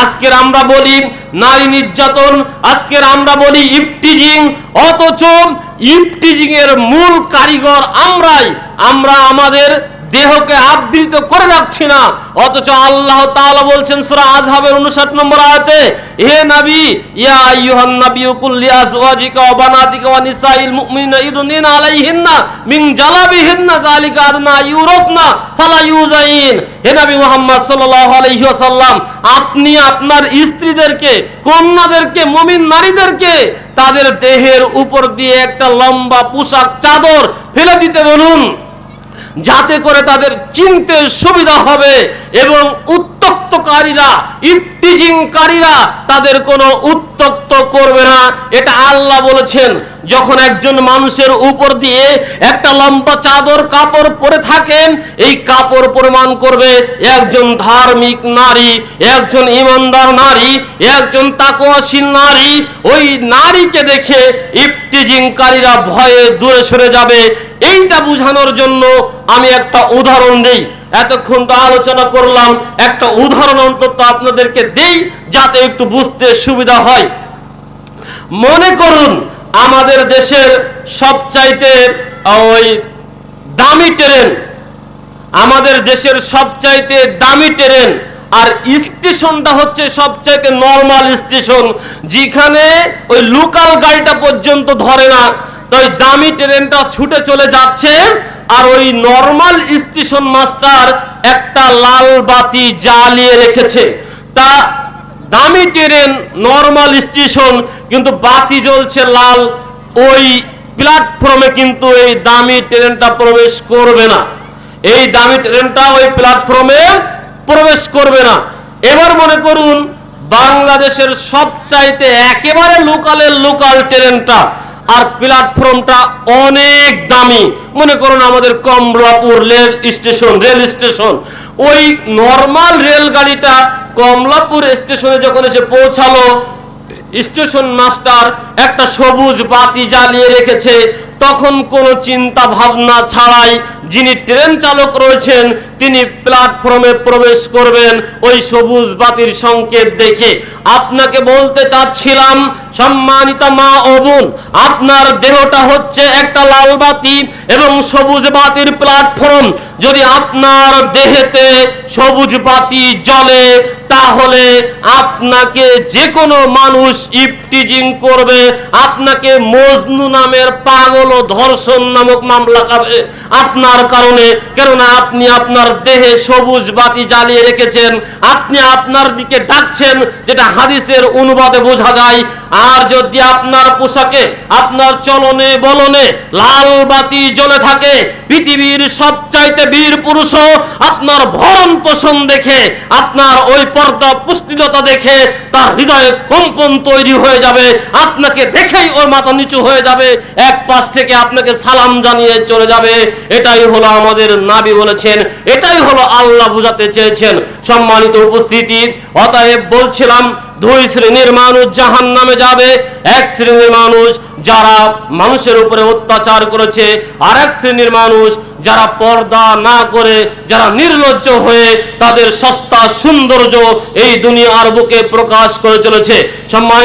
আজকের আমরা বলি নারী নির্যাতন, আজকের আমরা বলি ইফটিজিং অথচ ইফটিজিং এর মূল কারিগর আমরাই। আমরা আমাদের দেহকে আবৃত করে রাখছি না। অথচ আল্লাহ তাআলা বলছেন, সূরা আজহাবের 59 নম্বর আয়াতে, হে নবী, ইয়া আইয়ুহান নাবিয়্যু কুল লিআজওয়াজিকা ওয়া বানাতিকা ওয়া নিসাইল মুমিনিনা ইউদনিনা আলাইহিন্না মিন জালাবিহিন্না যালিকা আদনা ইউরাফনা ফালা ইউজাইন। হে নবী মুহাম্মদ সাল্লাল্লাহু আলাইহি ওয়াসাল্লাম, আপনি আপনার স্ত্রীদেরকে, কন্যাদেরকে, মুমিন নারীদেরকে তাদের দেহের উপর দিয়ে একটা লম্বা পোশাক চাদর ফেলে দিতে বলুন। যাতে করে তাদের চিনতে সুবিধা হবে এবং উত্তক্তকারীরা ইফটিজিংকারীরা তাদের কোনো উত্তক্ত করবে না। এটা আল্লাহ বলেছেন, যখন একজন মানুষের উপর দিয়ে একটা লম্বা চাদর কাপড় পরে থাকেন, এই কাপড় প্রমাণ করবে একজন ধার্মিক নারী, একজন ইমানদার নারী, একজন তাকওয়াশীল নারী। ওই নারীকে দেখে ইফটিজিংকারীরা ভয়ে দূরে সরে যাবে। এইটা বোঝানোর জন্য আমি একটা উদাহরণ দেই। এতক্ষণ তো আলোচনা করলাম, একটা উদাহরণ অন্তত আপনাদেরকে দেই যাতে একটু বুঝতে সুবিধা হয়। মনে করুন, আমাদের দেশের সবচাইতে ওই দামি ট্রেন, আমাদের দেশের সবচাইতে দামি ট্রেন আর স্টেশনটা হচ্ছে সবচাইতে নর্মাল স্টেশন, যেখানে ওই লোকাল গাড়িটা পর্যন্ত ধরে না। তো ওই দামি ট্রেনটা ছুটে চলে যাচ্ছে আর ওই নর্মাল স্টেশন মাস্টার একটা লাল বাতি জ্বালিয়ে রেখেছে। তা দামি ট্রেন নর্মাল স্টেশন কিন্তু বাতি জ্বলছে লাল। ওই প্ল্যাটফর্মে কিন্তু এই দামি ট্রেনটা প্রবেশ করবে না। এই দামি ট্রেনটা ওই প্ল্যাটফর্মে প্রবেশ করবে না। এবার মনে করুন, বাংলাদেশের সবচাইতে একেবারে লোকালের লোকাল ট্রেনটা আর প্ল্যাটফর্মটা অনেক দামি। মনে করুন আমাদের Kamalapur rail station rail station. ওই নর্মাল রেলগাড়িটা কমলাপুর স্টেশনে যখন এসে পৌঁছালো স্টেশন মাস্টার একটা সবুজ বাতি জ্বালিয়ে রেখেছে। তখন কোনো চিন্তা ভাবনা ছাড়াই যিনি ট্রেন চালক রয়েছেন, তিনি প্ল্যাটফর্মে প্রবেশ করবেন ওই সবুজ বাতির সংকেত দেখে। আপনাকে বলতে চাচ্ছিলাম, সম্মানিতা মা ও বোন, আপনার দেহটা হচ্ছে একটা লাল বাতি এবং সবুজ বাতির প্ল্যাটফর্ম যদি আপনার দেহেতে সবুজ বাতি জ্বলে, তাহলে আপনাকে যে কোনো মানুষ ইফটিজিং করবে। আপনাকে মজনু নামের পাগল ও ধর্ষণ নামক মামলা খাবে আপনার কারণে। কেননা আপনি আপনার দেহে সবুজ বাতি জ্বালিয়ে রেখেছেন। আপনি আপনার দিকে ডাকছেন, যেটা হাদিসের অনুবাদে বোঝা যায়। আর যদি আপনার পোশাকে, আপনার চলনে, বলনে লাল বাতি জ্বলে থাকে, পৃথিবীর সবচাইতে বীর পুরুষও আপনার ভরণ পোষণ দেখে, আপনার ওই পর্দা পুষ্টিলতা দেখে তার হৃদয়ে কম্পন তৈরি হয়ে যাবে, আপনাকে দেখেই ওর মাথা নিচু হয়ে যাবে, এক পাশ থেকে আপনাকে সালাম জানিয়ে চলে যাবে। এটাই হলো আমাদের নাবি বলেছেন, এটাই হলো আল্লাহ বুঝাতে চেয়েছেন। সম্মানিত উপস্থিতি, অতএব বলছিলাম দুই শ্রেণির মানুষ জাহান নামে যাবে, এক শ্রেণির মানুষ যারা মানুষের উপরে অত্যাচার করেছে, আর এক শ্রেণির মানুষ যারা পর্দা না করে, যারা নির্লজ্জ হয়ে তাদের সস্তা সৌন্দর্য এই দুনিয়ার বুকে প্রকাশ করে চলেছে। সম্মান